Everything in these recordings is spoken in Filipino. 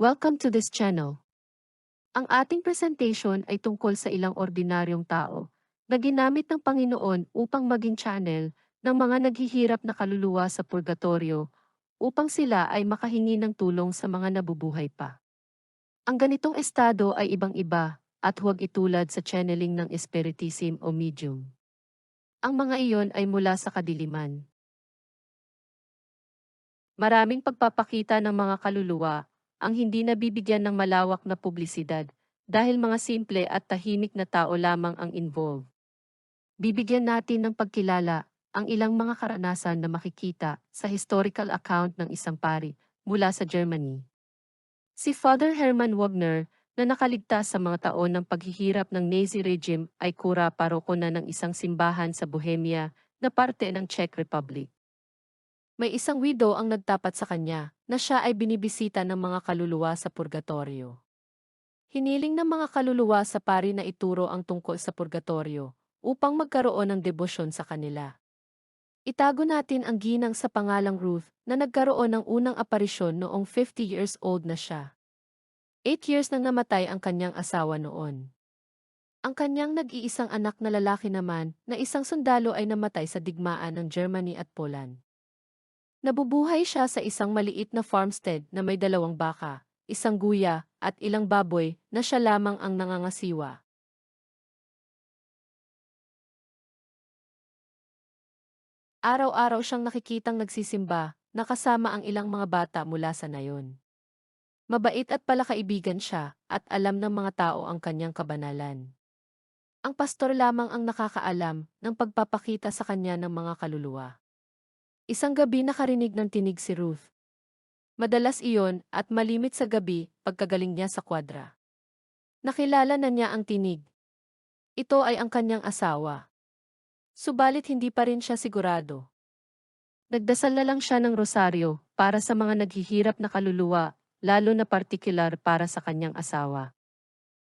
Welcome to this channel. Ang ating presentation ay tungkol sa ilang ordinaryong tao na ginamit ng Panginoon upang maging channel ng mga naghihirap na kaluluwa sa purgatorio upang sila ay makahingi ng tulong sa mga nabubuhay pa. Ang ganitong estado ay ibang-iba at huwag itulad sa channeling ng espiritism o medium. Ang mga iyon ay mula sa kadiliman. Maraming pagpapakita ng mga kaluluwa ang hindi nabibigyan ng malawak na publisidad dahil mga simple at tahimik na tao lamang ang involved. Bibigyan natin ng pagkilala ang ilang mga karanasan na makikita sa historical account ng isang pari mula sa Germany. Si Father Hermann Wagner na nakaligtas sa mga taon ng paghihirap ng Nazi regime ay kura paroko na ng isang simbahan sa Bohemia na parte ng Czech Republic. May isang widow ang nagtapat sa kanya na siya ay binibisita ng mga kaluluwa sa purgatorio. Hiniling ng mga kaluluwa sa pari na ituro ang tungkol sa purgatorio upang magkaroon ng debosyon sa kanila. Itago natin ang ginang sa pangalang Ruth na nagkaroon ng unang aparisyon noong 50 years old na siya. 8 years nang namatay ang kanyang asawa noon. Ang kanyang nag-iisang anak na lalaki naman na isang sundalo ay namatay sa digmaan ng Germany at Poland. Nabubuhay siya sa isang maliit na farmstead na may dalawang baka, isang guya, at ilang baboy na siya lamang ang nangangasiwa. Araw-araw siyang nakikitang nagsisimba, nakasama ang ilang mga bata mula sa nayon. Mabait at palakaibigan siya, at alam ng mga tao ang kanyang kabanalan. Ang pastor lamang ang nakakaalam ng pagpapakita sa kanya ng mga kaluluwa. Isang gabi nakarinig ng tinig si Ruth. Madalas iyon at malimit sa gabi pagkagaling niya sa kwadra. Nakilala na niya ang tinig. Ito ay ang kanyang asawa. Subalit hindi pa rin siya sigurado. Nagdasal na lang siya ng rosaryo para sa mga naghihirap na kaluluwa, lalo na partikular para sa kanyang asawa.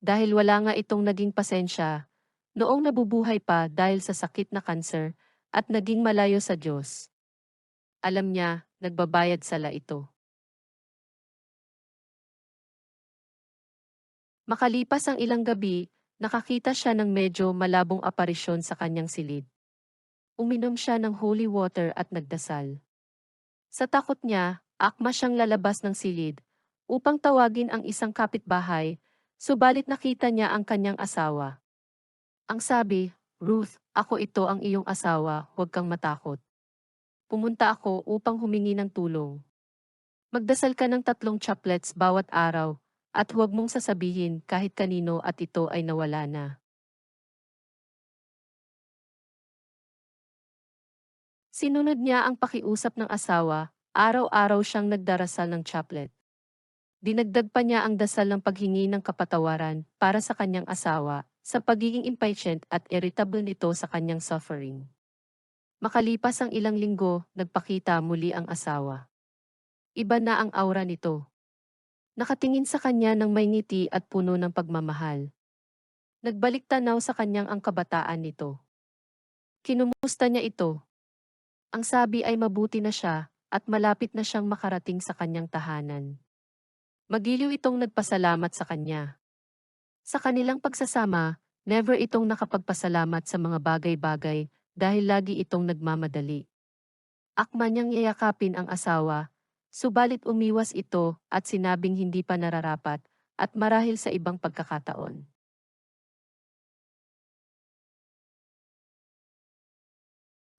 Dahil wala nga itong naging pasensya, noong nabubuhay pa dahil sa sakit na kanser, at naging malayo sa Diyos. Alam niya, nagbabayad sala ito. Makalipas ang ilang gabi, nakakita siya ng medyo malabong aparisyon sa kanyang silid. Uminom siya ng holy water at nagdasal. Sa takot niya, akma siyang lalabas ng silid upang tawagin ang isang kapitbahay, subalit nakita niya ang kanyang asawa. Ang sabi, Ruth, ako ito ang iyong asawa, huwag kang matakot. Pumunta ako upang humingi ng tulong. Magdasal ka ng tatlong chaplets bawat araw, at huwag mong sasabihin kahit kanino at ito ay nawala na. Sinunod niya ang pakiusap ng asawa, araw-araw siyang nagdarasal ng chaplet. Dinagdag pa niya ang dasal ng paghingi ng kapatawaran para sa kanyang asawa sa pagiging impatient at irritable nito sa kanyang suffering. Makalipas ang ilang linggo, nagpakita muli ang asawa. Iba na ang aura nito. Nakatingin sa kanya ng may ngiti at puno ng pagmamahal. Nagbalik tanaw sa kanyang ang kabataan nito. Kinumusta niya ito, ang sabi ay mabuti na siya at malapit na siyang makarating sa kanyang tahanan. Magiliw itong nagpasalamat sa kanya. Sa kanilang pagsasama, never itong nakapagpasalamat sa mga bagay-bagay dahil lagi itong nagmamadali. Akma niyang yayakapin ang asawa, subalit umiwas ito at sinabing hindi pa nararapat at marahil sa ibang pagkakataon.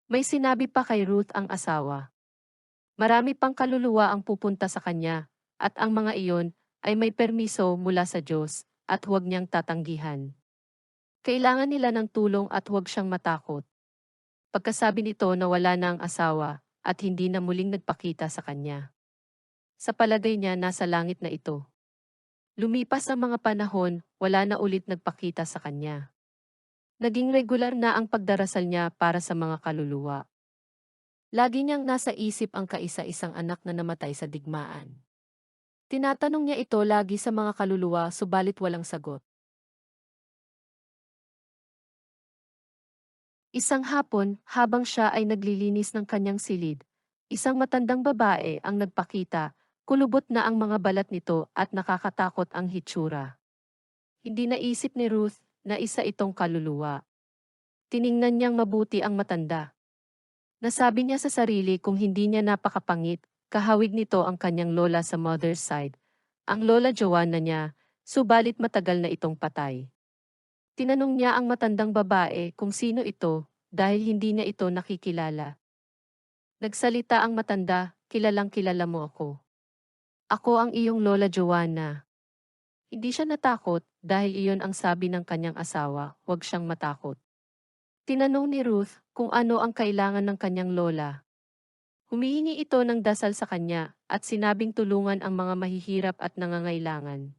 May sinabi pa kay Ruth ang asawa. Marami pang kaluluwa ang pupunta sa kanya, at ang mga iyon ay may permiso mula sa Diyos, at huwag niyang tatanggihan. Kailangan nila ng tulong at huwag siyang matakot. Pagkasabi nito na wala na ang asawa, at hindi na muling nagpakita sa kanya. Sa palagay niya nasa langit na ito. Lumipas ang mga panahon, wala na ulit nagpakita sa kanya. Naging regular na ang pagdarasal niya para sa mga kaluluwa. Lagi niyang nasa isip ang kaisa-isang anak na namatay sa digmaan. Tinatanong niya ito lagi sa mga kaluluwa subalit walang sagot. Isang hapon, habang siya ay naglilinis ng kanyang silid, isang matandang babae ang nagpakita Kulubot na ang mga balat nito at nakakatakot ang hitsura. Hindi naisip ni Ruth na isa itong kaluluwa. Tiningnan niyang mabuti ang matanda. Nasabi niya sa sarili kung hindi niya napakapangit, kahawig nito ang kanyang lola sa mother's side. Ang lola Joanna niya, subalit matagal na itong patay. Tinanong niya ang matandang babae kung sino ito dahil hindi niya ito nakikilala. Nagsalita ang matanda, kilalang kilala mo ako. Ako ang iyong Lola Joanna. Hindi siya natakot dahil iyon ang sabi ng kanyang asawa, huwag siyang matakot. Tinanong ni Ruth kung ano ang kailangan ng kanyang lola. Humihingi ito ng dasal sa kanya at sinabing tulungan ang mga mahihirap at nangangailangan.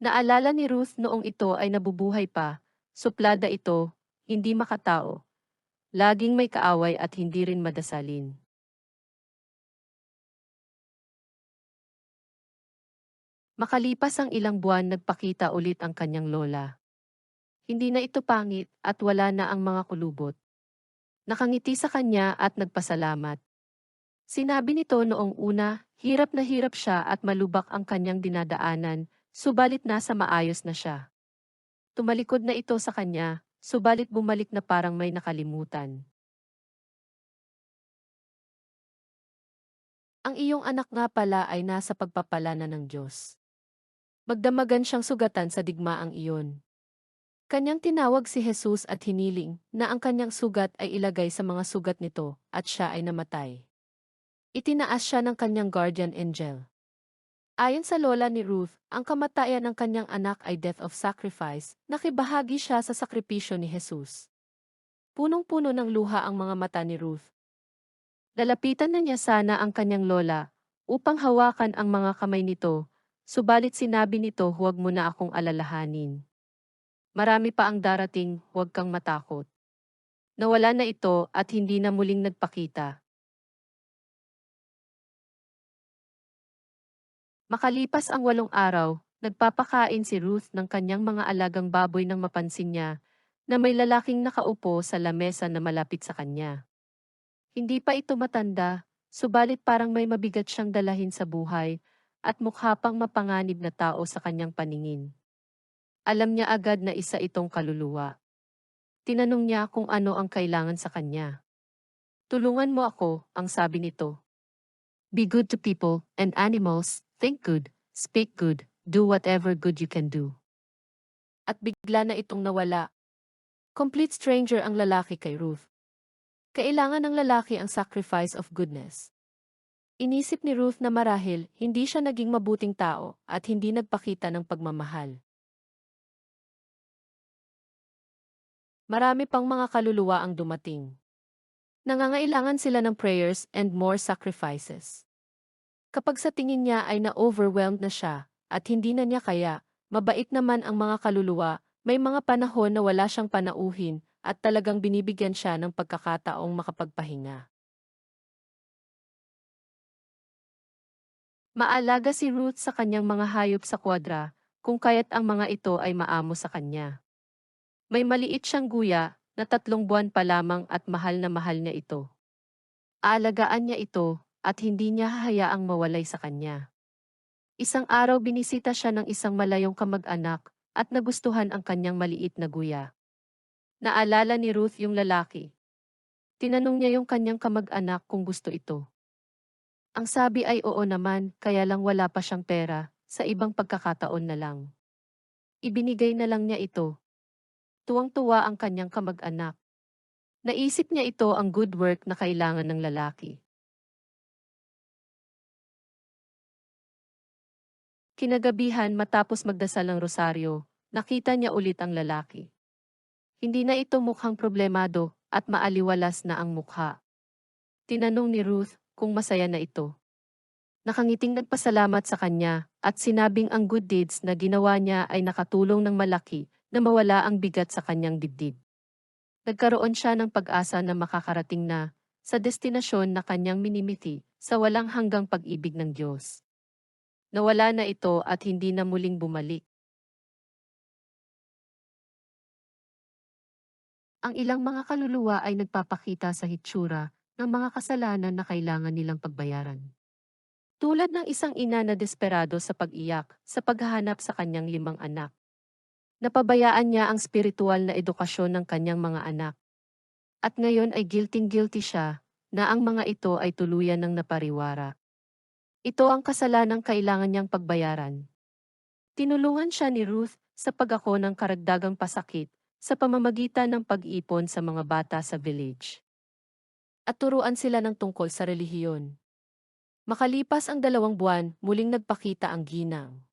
Naalala ni Ruth noong ito ay nabubuhay pa, suplada ito, hindi makatao, Laging may kaaway at hindi rin madasalin. Makalipas ang ilang buwan nagpakita ulit ang kanyang lola. Hindi na ito pangit at wala na ang mga kulubot. Nakangiti sa kanya at nagpasalamat. Sinabi nito noong una, hirap na hirap siya at malubak ang kanyang dinadaanan, subalit nasa maayos na siya. Tumalikod na ito sa kanya, subalit bumalik na parang may nakalimutan. Ang iyong anak nga pala ay nasa pagpapala na ng Diyos. Magdamagan siyang sugatan sa digmaang iyon. Kanyang tinawag si Jesus at hiniling na ang kanyang sugat ay ilagay sa mga sugat nito at siya ay namatay. Itinaas siya ng kanyang guardian angel. Ayon sa lola ni Ruth, ang kamatayan ng kanyang anak ay death of sacrifice, nakibahagi siya sa sakripisyo ni Jesus. Punong-puno ng luha ang mga mata ni Ruth. Lalapitan na niya sana ang kanyang lola upang hawakan ang mga kamay nito, subalit sinabi nito huwag mo na akong alalahanin. Marami pa ang darating, huwag kang matakot. Nawala na ito at hindi na muling nagpakita. Makalipas ang walong araw, nagpapakain si Ruth ng kanyang mga alagang baboy nang mapansin niya na may lalaking nakaupo sa lamesa na malapit sa kanya. Hindi pa ito matanda, subalit parang may mabigat siyang dalahin sa buhay at mukha pang mapanganib na tao sa kanyang paningin. Alam niya agad na isa itong kaluluwa. Tinanong niya kung ano ang kailangan sa kanya. Tulungan mo ako, ang sabi nito. Be good to people and animals, Think good, speak good, do whatever good you can do. At bigla na itong nawala. Complete stranger ang lalaki kay Ruth. Kailangan ng lalaki ang sacrifice of goodness. Inisip ni Ruth na marahil hindi siya naging mabuting tao at hindi nagpakita ng pagmamahal. Marami pang mga kaluluwa ang dumating. Nangangailangan sila ng prayers and more sacrifices. Kapag sa tingin niya ay na-overwhelmed na siya at hindi na niya kaya, mabait naman ang mga kaluluwa, may mga panahon na wala siyang panauhin at talagang binibigyan siya ng pagkakataong makapagpahinga. Maalaga si Ruth sa kanyang mga hayop sa kwadra, kung kaya't ang mga ito ay maamo sa kanya. May maliit siyang guya na tatlong buwan pa lamang at mahal na mahal niya ito. Aalagaan niya ito at hindi niya hahayaang mawalay sa kanya. Isang araw binisita siya ng isang malayong kamag-anak at nagustuhan ang kanyang maliit na guya. Naalala ni Ruth yung lalaki. Tinanong niya yung kanyang kamag-anak kung gusto ito. Ang sabi ay oo naman, kaya lang wala pa siyang pera, sa ibang pagkakataon na lang. Ibinigay na lang niya ito. Tuwang-tuwa ang kanyang kamag-anak. Naisip niya ito ang good work na kailangan ng lalaki. Kinagabihan matapos magdasal ng rosaryo, nakita niya ulit ang lalaki. Hindi na ito mukhang problemado at maaliwalas na ang mukha. Tinanong ni Ruth kung masaya na ito. Nakangiting nagpasalamat sa kanya at sinabing ang good deeds na ginawa niya ay nakatulong ng malaki na mawala ang bigat sa kanyang dibdib. Nagkaroon siya ng pag-asa na makakarating na sa destinasyon na kanyang minimiti sa walang hanggang pag-ibig ng Diyos. Nawala na ito at hindi na muling bumalik. Ang ilang mga kaluluwa ay nagpapakita sa hitsura ng mga kasalanan na kailangan nilang pagbayaran. Tulad ng isang ina na desperado sa pag-iyak sa paghahanap sa kanyang limang anak. Napabayaan niya ang spiritual na edukasyon ng kanyang mga anak. At ngayon ay guilty-guilty siya na ang mga ito ay tuluyan ng napariwara. Ito ang kasalanang kailangan niyang pagbayaran. Tinulungan siya ni Ruth sa pag-ako ng karagdagang pasakit sa pamamagitan ng pag-ipon sa mga bata sa village. At turuan sila ng tungkol sa relihiyon. Makalipas ang dalawang buwan, muling nagpakita ang ginang.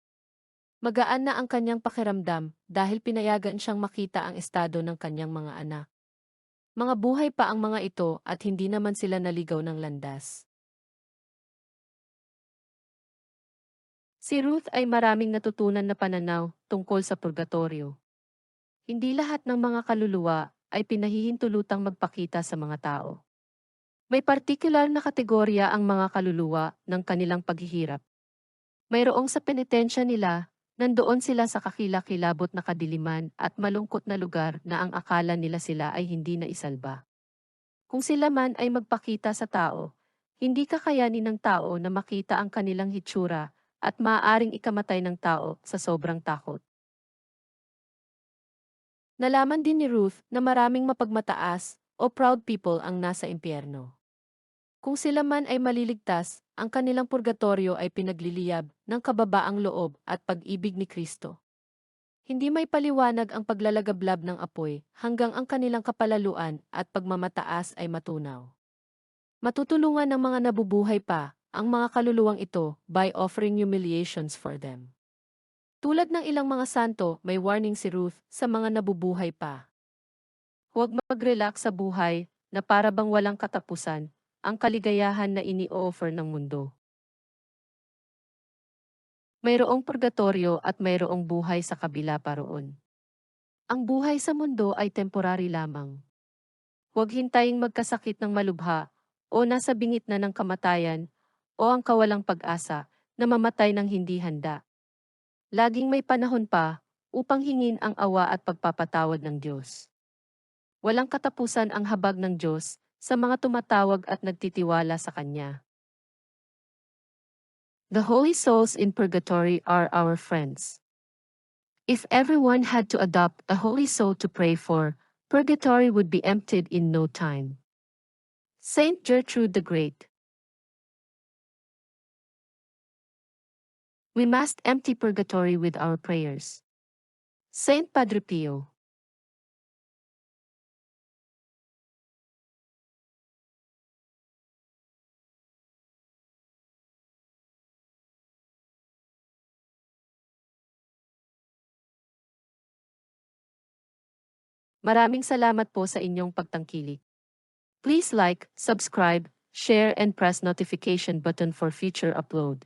Magaan na ang kanyang pakiramdam dahil pinayagan siyang makita ang estado ng kanyang mga anak. Mga buhay pa ang mga ito at hindi naman sila naligaw ng landas. Si Ruth ay maraming natutunan na pananaw tungkol sa purgatorio. Hindi lahat ng mga kaluluwa ay pinahihintulutang magpakita sa mga tao. May partikular na kategorya ang mga kaluluwa ng kanilang paghihirap. Mayroong sa penitensya nila, nandoon sila sa kakilakilabot na kadiliman at malungkot na lugar na ang akala nila sila ay hindi na isalba. Kung sila man ay magpakita sa tao, hindi kakayanin ng tao na makita ang kanilang hitsura at maaaring ikamatay ng tao sa sobrang takot. Nalaman din ni Ruth na maraming mapagmataas o proud people ang nasa impyerno. Kung sila man ay maliligtas, ang kanilang purgatorio ay pinagliliyab ng kababaang loob at pag-ibig ni Kristo. Hindi may paliwanag ang paglalagablab ng apoy hanggang ang kanilang kapalaluan at pagmamataas ay matunaw. Matutulungan ng mga nabubuhay pa ang mga kaluluwang ito by offering humiliations for them. Tulad ng ilang mga santo, may warning si Ruth sa mga nabubuhay pa. Huwag mag-relax sa buhay na para bang walang katapusan ang kaligayahan na ini-offer ng mundo. Mayroong purgatorio at mayroong buhay sa kabila pa roon. Ang buhay sa mundo ay temporary lamang. Huwag hintaying magkasakit ng malubha o nasa bingit na ng kamatayan o ang kawalang pag-asa na mamatay ng hindi handa. Laging may panahon pa upang hingin ang awa at pagpapatawad ng Diyos. Walang katapusan ang habag ng Diyos sa mga tumatawag at nagtitiwala sa Kanya. The holy souls in purgatory are our friends. If everyone had to adopt a holy soul to pray for, purgatory would be emptied in no time. Saint Gertrude the Great We must empty purgatory with our prayers. Saint Padre Pio Maraming salamat po sa inyong pagtangkilik. Please like, subscribe, share and press notification button for future upload.